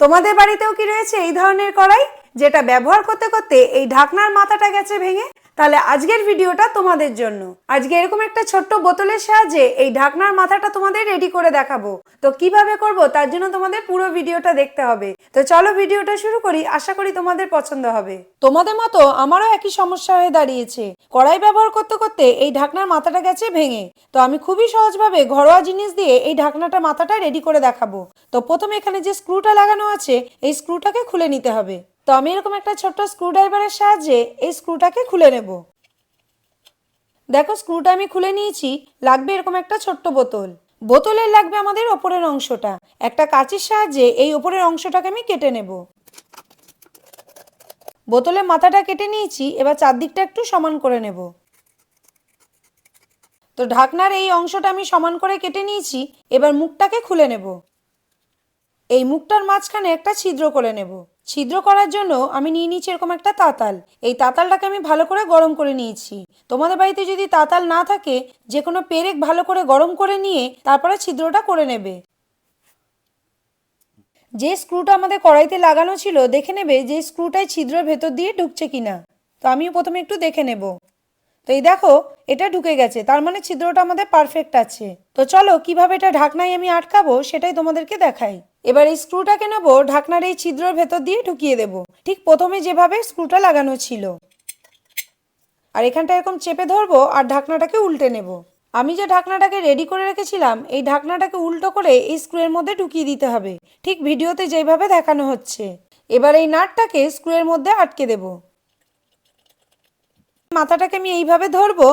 তোমাদের বাড়িতেও কি রয়েছে এই ধরনের কড়াই? যেটা ব্যবহার করতে করতে এই ঢাকনার মাথাটা গেছে ভেঙে, তাহলে আজকের ভিডিওটা তোমাদের জন্য। আজকে এরকম একটা ছোট্ট বোতলের সাহায্যে এই ঢাকনার মাথাটা তোমাদের রেডি করে দেখাবো। তো কীভাবে করব তার জন্য তোমাদের পুরো ভিডিওটা দেখতে হবে। তো চলো ভিডিওটা শুরু করি, আশা করি তোমাদের পছন্দ হবে। তোমাদের মতো আমারও একই সমস্যা হয়ে দাঁড়িয়েছে। কড়াই ব্যবহার করতে করতে এই ঢাকনার মাথাটা গেছে ভেঙে। তো আমি খুবই সহজভাবে ঘরোয়া জিনিস দিয়ে এই ঢাকনাটা মাথাটা রেডি করে দেখাবো। তো প্রথমে এখানে যে স্ক্রুটা লাগানো আছে, এই স্ক্রুটাকে খুলে নিতে হবে। তো আমি এরকম একটা ছোট্ট স্ক্রু ড্রাইভারের সাহায্যে এই স্ক্রুটাকে খুলে নেব। দেখো স্ক্রুটা আমি খুলে নিয়েছি, লাগবে এরকম একটা ছোট্ট বোতল। বোতলের লাগবে আমাদের ওপরের অংশটা। একটা কাঁচির সাহায্যে এই ওপরের অংশটাকে আমি কেটে নেব। বোতলের মাথাটা কেটে নিয়েছি, এবার চারদিকটা একটু সমান করে নেব। তো ঢাকনার এই অংশটা আমি সমান করে কেটে নিয়েছি, এবার মুখটাকে খুলে নেব। এই মুখটার মাঝখানে একটা ছিদ্র করে নেব। ছিদ্র করার জন্য আমি নিয়ে নিয়েছি এরকম একটা তাতাল। এই তাতালটাকে আমি ভালো করে গরম করে নিয়েছি। তোমাদের বাড়িতে যদি তাতাল না থাকে যে কোনো পেরেক ভালো করে গরম করে নিয়ে তারপরে ছিদ্রটা করে নেবে। যে স্ক্রুটা আমাদের কড়াইতে লাগানো ছিল, দেখে নেবে যে স্ক্রুটাই ছিদ্রের ভেতর দিয়ে ঢুকছে কিনা। তো আমিও প্রথমে একটু দেখে নেব। তো এই দেখো, এটা ঢুকে গেছে। তার মানে ছিদ্রটা আমাদের পারফেক্ট আছে। তো চলো, কীভাবে এটা ঢাকনায় আমি আটকাবো সেটাই তোমাদেরকে দেখাই। এবার এই স্ক্রুটাকে নেব, ঢাকনার এই ছিদ্রর ভেতর দিয়ে ঢুকিয়ে দেব। ঠিক প্রথমে যেভাবে স্ক্রুটা লাগানো ছিল। আর এখানটা এরকম চেপে ধরবো আর ঢাকনাটাকে উল্টে নেব। আমি যে ঢাকনাটাকে রেডি করে রেখেছিলাম, এই ঢাকনাটাকে উল্টো করে এই স্ক্রুয়ের মধ্যে ঢুকিয়ে দিতে হবে। ঠিক ভিডিওতে যেভাবে দেখানো হচ্ছে। এবার এই নাটটাকে স্ক্রুয়ের মধ্যে আটকে দেব। মাথাটাকে আমি এইভাবে ধরবো,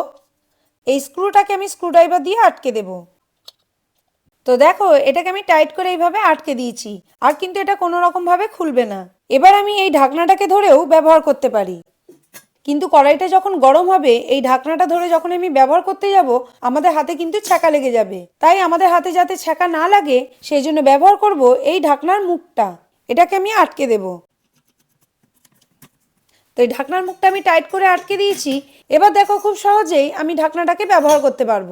এই স্ক্রুটাকে আমি স্ক্রুড্রাইভার দিয়ে আটকে দেব। তো দেখো, এটাকে আমি টাইট করে এইভাবে আটকে দিয়েছি, আর কিন্তু এটা কোনো রকমভাবে খুলবে না। এবার আমি এই ঢাকনাটাকে ধরেও ব্যবহার করতে পারি। কিন্তু কড়াইটা যখন গরম হবে, এই ঢাকনাটা ধরে যখন আমি ব্যবহার করতে যাব, আমাদের হাতে কিন্তু ছ্যাঁকা লেগে যাবে। তাই আমাদের হাতে যাতে ছ্যাঁকা না লাগে, সেই জন্য ব্যবহার করব এই ঢাকনার মুখটা। এটাকে আমি আটকে দেব। তো এই ঢাকনার মুখটা আমি টাইট করে আটকে দিয়েছি। এবার দেখো খুব সহজেই আমি ঢাকনাটাকে ব্যবহার করতে পারব।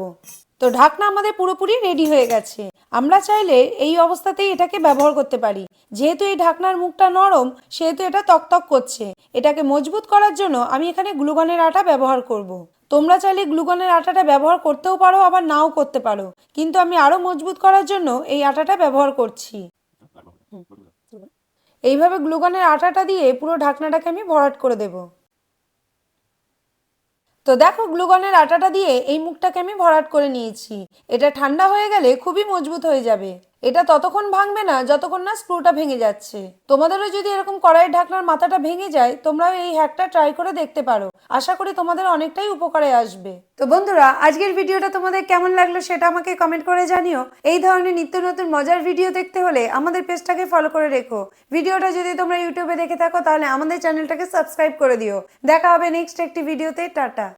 তো ঢাকনা আমাদের পুরোপুরি রেডি হয়ে গেছে। আমরা চাইলে এই অবস্থাতেই এটাকে ব্যবহার করতে পারি। যেহেতু এই ঢাকনার মুখটা নরম, সেহেতু এটা তকতক করছে। এটাকে মজবুত করার জন্য আমি এখানে গ্লুগনের আটা ব্যবহার করব। তোমরা চাইলে গ্লুগনের আটাটা ব্যবহার করতেও পারো, আবার নাও করতে পারো। কিন্তু আমি আরও মজবুত করার জন্য এই আটাটা ব্যবহার করছি। এইভাবে গ্লুকনের আটাটা দিয়ে পুরো ঢাকনাটাকে আমি ভরাট করে দেব। তো দেখো গ্লুকনের আটাটা দিয়ে এই মুখটাকে আমি ভরাট করে নিয়েছি। এটা ঠান্ডা হয়ে গেলে খুবই মজবুত হয়ে যাবে। এটা ততক্ষণ ভাঙবে না যতক্ষণ না স্ক্রুটা ভেঙে যাচ্ছে। তোমাদেরও যদি এরকম কড়াইয়ের ঢাকনার মাথাটা ভেঙে যায়, তোমরাও এই হ্যাকটা ট্রাই করে দেখতে পারো। আশা করি তোমাদের অনেকটাই উপকারে আসবে। তো বন্ধুরা, আজকের ভিডিওটা তোমাদের কেমন লাগল সেটা আমাকে কমেন্ট করে জানিও। এই ধরনের নিত্য নতুন মজার ভিডিও দেখতে হলে আমাদের পেজটাকে ফলো করে রেখো। ভিডিওটা যদি তোমরা ইউটিউবে দেখে থাকো, তাহলে আমাদের চ্যানেলটাকে সাবস্ক্রাইব করে দিও। দেখা হবে নেক্সট একটি ভিডিওতে টাটা।